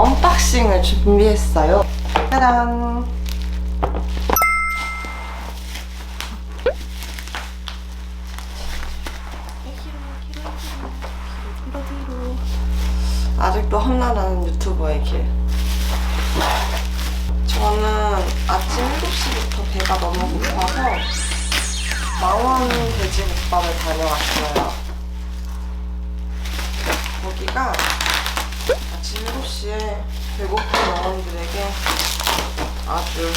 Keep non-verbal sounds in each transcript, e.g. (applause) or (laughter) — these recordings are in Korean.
언박싱을 준비했어요. 짜잔. 아직도 험난한 유튜버의 길. 저는 아침 7시부터 배가 너무 고파서 망원 돼지국밥을 다녀왔어요. 거기가 아침 7시에 배고픈 영혼들에게 아주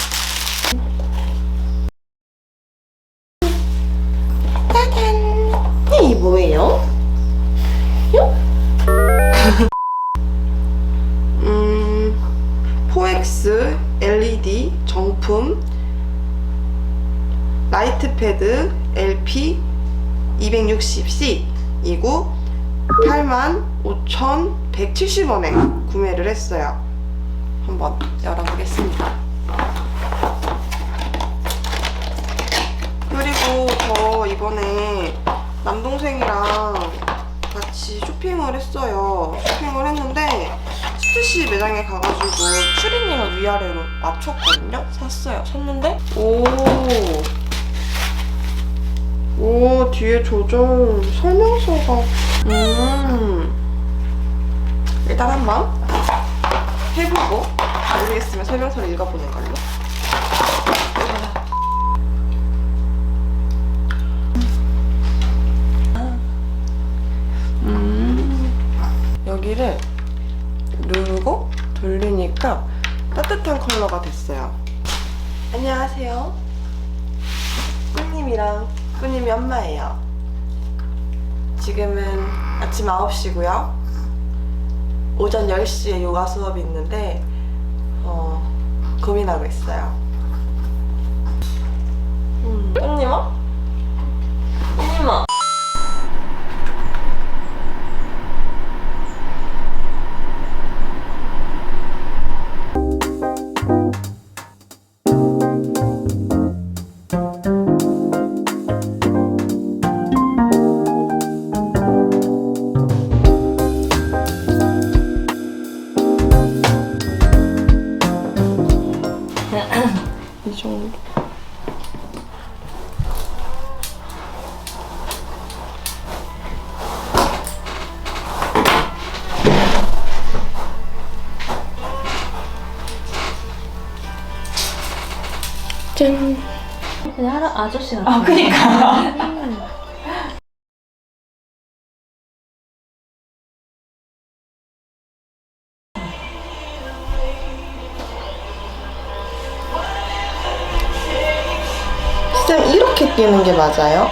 짜잔 어, 이 뭐예요? (laughs) 음, 포엑스 LED 정품 라이트패드 LP 260C 이고 85,000 170원에 구매를 했어요. 한번 열어보겠습니다. 그리고 저 이번에 남동생이랑 같이 쇼핑을 했어요. 쇼핑을 했는데 스시 매장에 가가지고 추리닝을 위아래로 맞췄거든요. 샀어요. 샀는데 오. 오, 뒤에 조절 설명서가 음. 일단 한번 해보고 모르겠으면 설명서를 읽어보는 걸로 음 여기를 누르고 돌리니까 따뜻한 컬러가 됐어요 안녕하세요 꾸님이랑 꾸님이 엄마예요. 지금은 아침 9시고요. 오전 10시에 요가 수업이 있는데 어, 고민하고 있어요. 음, 꾸님아? 정도. 짠. 그냥 하루 아저씨 같아. 아, 그니까. (laughs) 쌤 이렇게 뛰는 게 맞아요?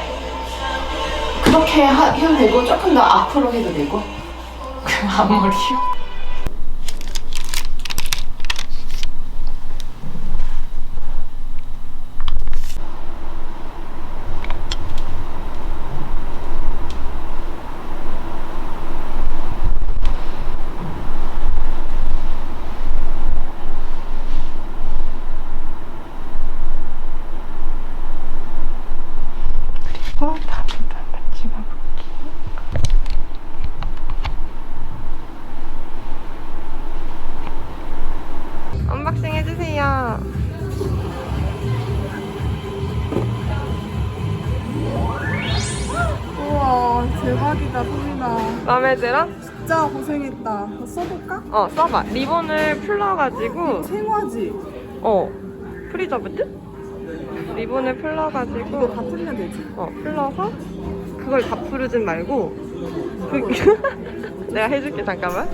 그렇게 하, 해도 되고, 조금 더 앞으로 해도 되고. 그 앞머리요? 소민아 마음에 들어? 진짜 고생했다 이거 써볼까? 어, 써봐. 리본을 풀러가지고, 생화지 어, 프리저브드? 리본을 풀러가지고, 이거 다 풀면 되지 어, 풀러서 그걸 다 풀으진 말고 그, (laughs) 내가 해줄게 잠깐만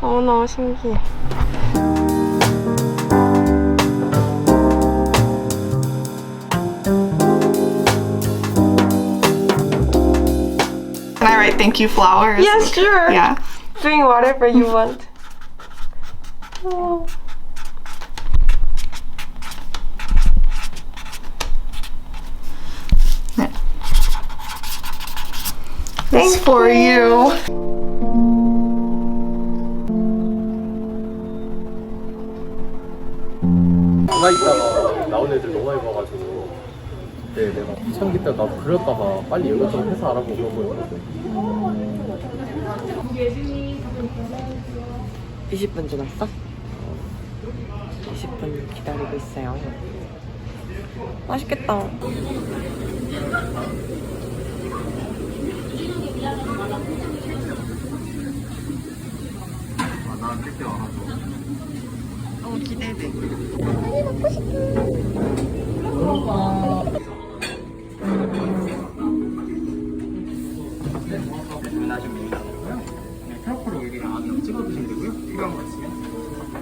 너무너무 신기해. Can I write thank you flowers? Yeah, sure. Yeah. Bring whatever you (laughs) want. Oh. Thanks for you. 전 많이 봐가지고 그때 내가 비창기 때 나도 그럴까봐 빨리 이것저것 해서 알아보고 그런 거였거든 20분 지났어? 20분 기다리고 있어요. 맛있겠다. 너무 기대돼.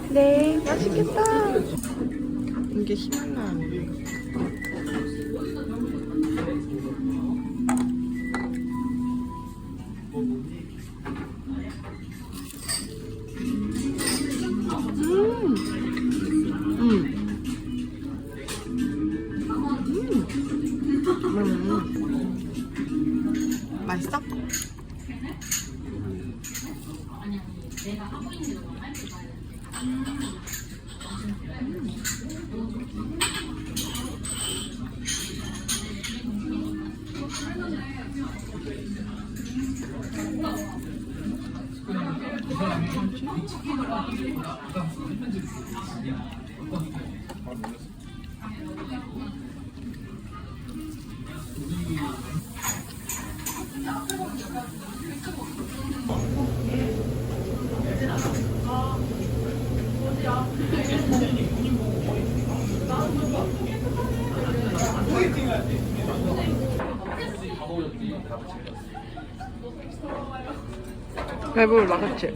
네, 맛있겠다. 이게 히말라야. 맛있어? 아니 아니 내가 하고 있는 동안 할줄 봐야 되는데 음. 배불러, 그치?